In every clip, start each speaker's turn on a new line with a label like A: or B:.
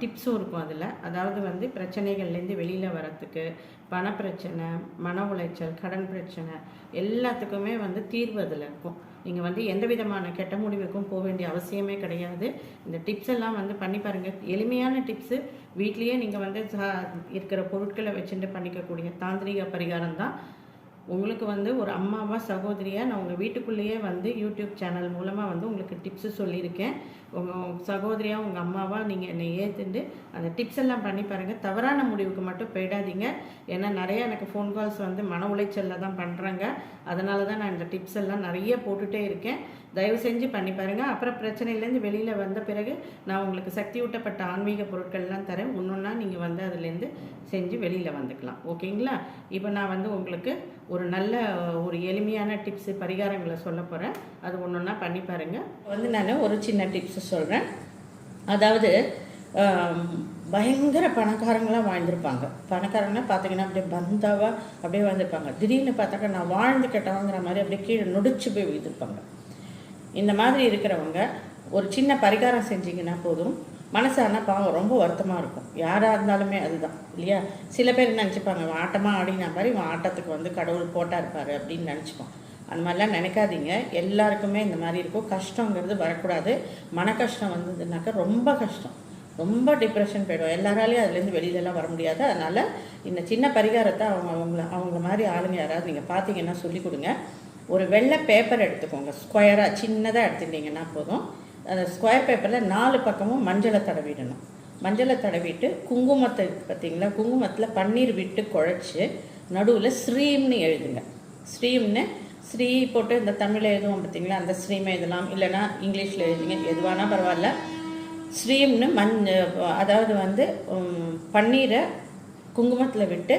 A: டிப்ஸும் இருக்கும் அதில். அதாவது வந்து பிரச்சனைகள்லேருந்து வெளியில் வரத்துக்கு பணப்பிரச்சனை மன உளைச்சல் கடன் பிரச்சனை எல்லாத்துக்குமே வந்து தீர்வு அதில் இருக்கும். நீங்கள் வந்து எந்த விதமான கெட்ட முடிவுக்கும் போக வேண்டிய அவசியமே கிடையாது. இந்த டிப்ஸ் எல்லாம் வந்து பண்ணி பாருங்கள் எளிமையான டிப்ஸு வீட்லேயே நீங்கள் வந்து இருக்கிற பொருட்களை வச்சுட்டு பண்ணிக்கக்கூடிய தாந்திரிக பரிகாரம் தான். உங்களுக்கு வந்து ஒரு அம்மாவா சகோதரியாக நான் உங்கள் வீட்டுக்குள்ளேயே வந்து யூடியூப் சேனல் மூலமாக வந்து உங்களுக்கு டிப்ஸு சொல்லியிருக்கேன். உங்கள் சகோதரியாக உங்கள் அம்மாவாக நீங்கள் என்னை ஏற்றுண்டு அந்த டிப்ஸ் எல்லாம் பண்ணி பாருங்கள் தவறான முடிவுக்கு மட்டும் போயிடாதீங்க. ஏன்னா நிறையா எனக்கு ஃபோன் கால்ஸ் வந்து மன உளைச்சலில் தான் பண்ணுறாங்க அதனால தான் நான் இந்த டிப்ஸ் எல்லாம் நிறைய போட்டுகிட்டே இருக்கேன். தயவு செஞ்சு பண்ணி பாருங்கள் அப்புறம் பிரச்சனையிலேருந்து வெளியில் வந்த பிறகு நான் உங்களுக்கு சக்தி ஊட்டப்பட்ட ஆன்மீக பொருட்கள்லாம் தரேன். ஒன்றுன்னா நீங்கள் வந்து அதுலேருந்து செஞ்சு வெளியில் வந்துக்கலாம். ஓகேங்களா? இப்போ நான் வந்து உங்களுக்கு ஒரு நல்ல ஒரு எளிமையான டிப்ஸு பரிகாரங்களை சொல்ல போகிறேன் அது ஒன்று ஒன்றா பண்ணி பாருங்கள் வந்து நான் ஒரு சின்ன டிப்ஸ் சொல்கிறேன் அதாவது பயங்கர பணக்காரங்களாம் வாழ்ந்திருப்பாங்க. பணக்காரங்களாம் பார்த்தீங்கன்னா அப்படியே பந்தாவாக அப்படியே வாழ்ந்திருப்பாங்க. திடீர்னு பார்த்தாக்கா நான் வாழ்ந்து கெட்டவங்கிற மாதிரி அப்படியே கீழே நொடிச்சு போய் விழுந்திருப்பாங்க. இந்த மாதிரி இருக்கிறவங்க ஒரு சின்ன பரிகாரம் செஞ்சிங்கன்னா போதும். மனசானா பாவம் ரொம்ப வருத்தமாக இருக்கும். யாராக இருந்தாலுமே அதுதான் இல்லையா? சில பேர் நினச்சிப்பாங்க ஆட்டமாக ஆடினா மாதிரி ஆட்டத்துக்கு வந்து கடவுள் போட்டா இருப்பார் அப்படின்னு நினச்சிப்பான் அந்த மாதிரிலாம் நினைக்காதீங்க. எல்லாருக்குமே இந்த மாதிரி இருக்கும். கஷ்டங்கிறது வரக்கூடாது. மன கஷ்டம் வந்ததுனாக்கா ரொம்ப கஷ்டம். ரொம்ப டிப்ரெஷன் போயிடும். எல்லாராலையும் அதுலேருந்து வெளியிலலாம் வர முடியாது. அதனால் இந்த சின்ன பரிகாரத்தை அவங்க அவங்கள அவங்க மாதிரி ஆளுங்க யாராவது நீங்கள் பார்த்தீங்கன்னா சொல்லி கொடுங்க. ஒரு வெள்ளை பேப்பர் எடுத்துக்கோங்க. ஸ்கொயராக சின்னதாக எடுத்துட்டீங்கன்னா போதும். அந்த ஸ்கொயர் பேப்பரில் நாலு பக்கமும் மஞ்சளை தடவிடணும். மஞ்சளை தடவிட்டு குங்குமத்தை பார்த்தீங்களா குங்குமத்தில் பன்னீர் விட்டு குழச்சி நடுவில் ஸ்ரீம்னு எழுதுங்க. ஸ்ரீம்னு ஸ்ரீ போட்டு இந்த தமிழில் எழுதுவோம் பார்த்தீங்களா? அந்த ஸ்ரீமை எழுதலாம். இல்லைன்னா இங்கிலீஷில் எழுதிங்க. எதுவானா பரவாயில்ல. ஸ்ரீம்னு மண் அதாவது வந்து பன்னீரை குங்குமத்தில் விட்டு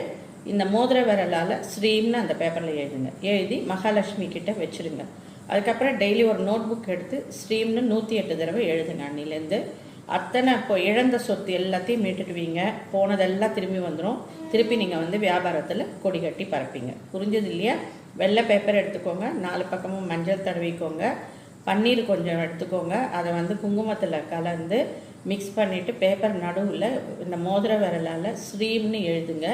A: இந்த மோதிர விரலால் ஸ்ரீம்னு அந்த பேப்பரில் எழுதுங்க. எழுதி மகாலட்சுமி கிட்ட வச்சிருங்க. அதுக்கப்புறம் டெய்லி ஒரு நோட் புக் எடுத்து ஸ்ரீம்னு நூற்றி எட்டு தடவை எழுதுங்க அன்னிலேருந்து. அத்தனை இப்போ இழந்த சொத்து எல்லாத்தையும் மீட்டுடுவீங்க போனதெல்லாம் திரும்பி வந்துடும் திருப்பி நீங்கள் வந்து வியாபாரத்தில் கொடி கட்டி பறப்பீங்க. புரிஞ்சது இல்லையா? வெள்ளை பேப்பர் எடுத்துக்கோங்க. நாலு பக்கமும் மஞ்சள் தடவிக்கோங்க. பன்னீர் கொஞ்சம் எடுத்துக்கோங்க. அதை வந்து குங்குமத்தில் கலந்து மிக்ஸ் பண்ணிவிட்டு பேப்பர் நடுவில் இந்த மோதிர விரலால் ஸ்ரீம்னு எழுதுங்க.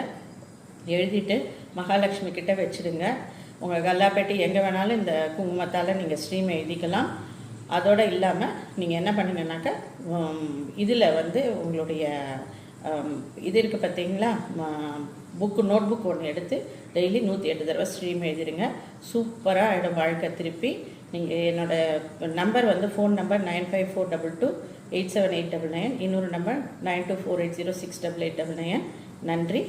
A: எழுதிட்டு மகாலட்சுமி கிட்டே வச்சுடுங்க உங்கள் கல்லாப்பேட்டி எங்கே வேணாலும் இந்த குங்குமத்தால் நீங்கள் ஸ்ரீம் எழுதிக்கலாம். அதோடு இல்லாமல் நீங்கள் என்ன பண்ணுங்கன்னாக்கா இதில் வந்து உங்களுடைய இது இருக்குது பார்த்தீங்களா புக்கு நோட் புக் ஒன்று எடுத்து டெய்லி நூற்றி எட்டு தடவை ஸ்ட்ரீம் எழுதிடுங்க சூப்பராக ஆகிடும் வாழ்க்கை திருப்பி. நீங்கள் என்னோடய நம்பர் வந்து phone number nine five four double two eight seven eight double nine இன்னொரு number nine two four eight zero six double eight double nine நன்றி.